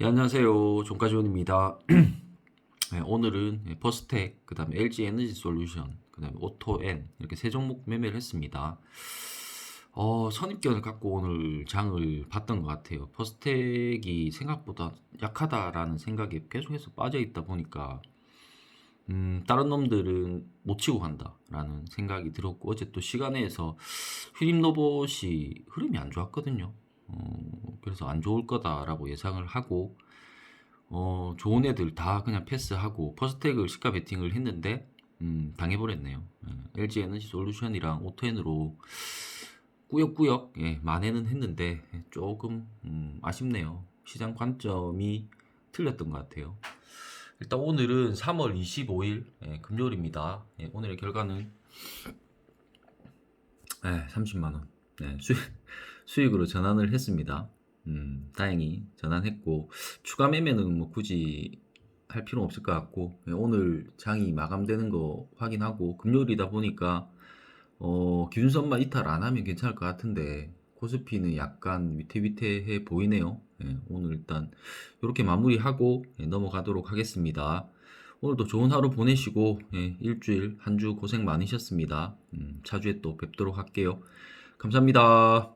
예, 안녕하세요. 종가지원입니다. 네, 오늘은 예, 퍼스텍, 그 다음에 LG 에너지 솔루션, 그 다음에 오토엔 이렇게 세 종목 매매를 했습니다. 어, 선입견을 갖고 오늘 장을 봤던 것 같아요. 퍼스텍이 생각보다 약하다라는 생각에 계속해서 빠져 있다 보니까 음, 다른 놈들은 못 치고 간다라는 생각이 들었고 어제 또 시간에서 휴림 로봇이 흐름이 안 좋았거든요. 어, 그래서 안 좋을 거다라고 예상을 하고 어, 좋은 애들 다 그냥 패스하고 퍼스텍을 시가 베팅을 했는데 음, 당해버렸네요. 예, LG 에너지 솔루션이랑 오토엔으로 꾸역꾸역 예, 만회는 했는데 예, 조금 음, 아쉽네요. 시장 관점이 틀렸던 것 같아요. 일단 오늘은 3월 25일 예, 금요일입니다. 예, 오늘의 결과는 예, 30만 원 예, 수익, 수익으로 전환을 했습니다. 음, 다행히 전환했고 추가 매매는 뭐 굳이 할 필요 없을 것 같고 예, 오늘 장이 마감되는 거 확인하고 금요일이다 보니까 어, 기준선만 이탈 안 하면 괜찮을 것 같은데 코스피는 약간 위태위태해 보이네요. 예, 오늘 일단 이렇게 마무리하고 예, 넘어가도록 하겠습니다. 오늘도 좋은 하루 보내시고 예, 일주일 한 주 고생 많으셨습니다. 음, 차주에 또 뵙도록 할게요. 감사합니다.